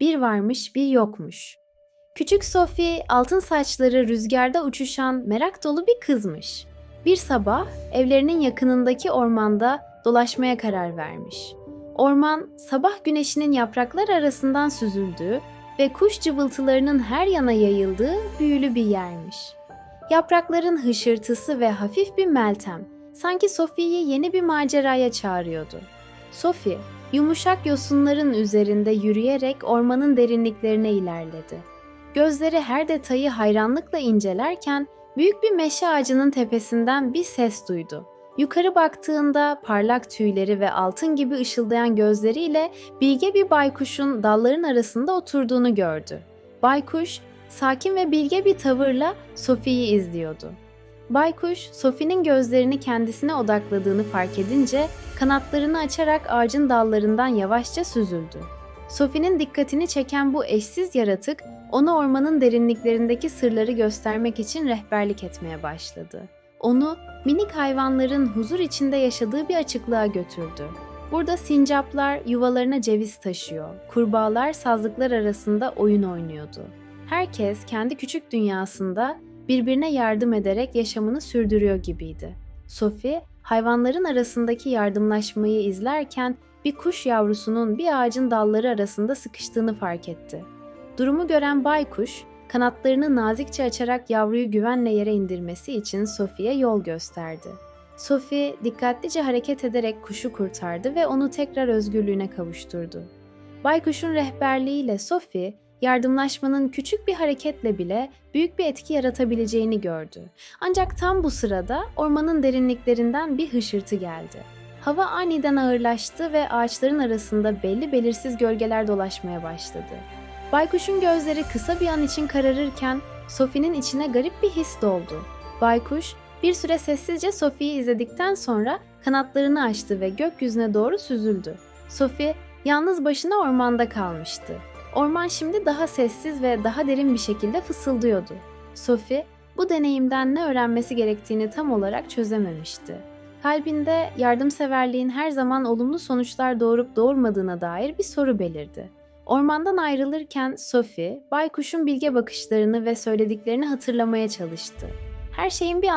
Bir varmış, bir yokmuş. Küçük Sophie, altın saçları rüzgarda uçuşan merak dolu bir kızmış. Bir sabah evlerinin yakınındaki ormanda dolaşmaya karar vermiş. Orman sabah güneşinin yapraklar arasından süzüldüğü ve kuş cıvıltılarının her yana yayıldığı büyülü bir yermiş. Yaprakların hışırtısı ve hafif bir meltem sanki Sophie'yi yeni bir maceraya çağırıyordu. Sophie, yumuşak yosunların üzerinde yürüyerek ormanın derinliklerine ilerledi. Gözleri her detayı hayranlıkla incelerken büyük bir meşe ağacının tepesinden bir ses duydu. Yukarı baktığında parlak tüyleri ve altın gibi ışıldayan gözleriyle bilge bir baykuşun dalların arasında oturduğunu gördü. Baykuş, sakin ve bilge bir tavırla Sophie'yi izliyordu. Baykuş, Sophie'nin gözlerini kendisine odakladığını fark edince kanatlarını açarak ağacın dallarından yavaşça süzüldü. Sophie'nin dikkatini çeken bu eşsiz yaratık, ona ormanın derinliklerindeki sırları göstermek için rehberlik etmeye başladı. Onu minik hayvanların huzur içinde yaşadığı bir açıklığa götürdü. Burada sincaplar yuvalarına ceviz taşıyor, kurbağalar sazlıklar arasında oyun oynuyordu. Herkes kendi küçük dünyasında birbirine yardım ederek yaşamını sürdürüyor gibiydi. Sophie, hayvanların arasındaki yardımlaşmayı izlerken bir kuş yavrusunun bir ağacın dalları arasında sıkıştığını fark etti. Durumu gören baykuş, kanatlarını nazikçe açarak yavruyu güvenle yere indirmesi için Sophie'ye yol gösterdi. Sophie dikkatlice hareket ederek kuşu kurtardı ve onu tekrar özgürlüğüne kavuşturdu. Baykuş'un rehberliğiyle Sophie, yardımlaşmanın küçük bir hareketle bile büyük bir etki yaratabileceğini gördü. Ancak tam bu sırada ormanın derinliklerinden bir hışırtı geldi. Hava aniden ağırlaştı ve ağaçların arasında belli belirsiz gölgeler dolaşmaya başladı. Baykuş'un gözleri kısa bir an için kararırken Sophie'nin içine garip bir his doldu. Baykuş bir süre sessizce Sophie'yi izledikten sonra kanatlarını açtı ve gökyüzüne doğru süzüldü. Sophie yalnız başına ormanda kalmıştı. Orman şimdi daha sessiz ve daha derin bir şekilde fısıldıyordu. Sophie bu deneyimden ne öğrenmesi gerektiğini tam olarak çözememişti. Kalbinde yardımseverliğin her zaman olumlu sonuçlar doğurup doğurmadığına dair bir soru belirdi. Ormandan ayrılırken Sophie, baykuşun bilge bakışlarını ve söylediklerini hatırlamaya çalıştı. Her şeyin bir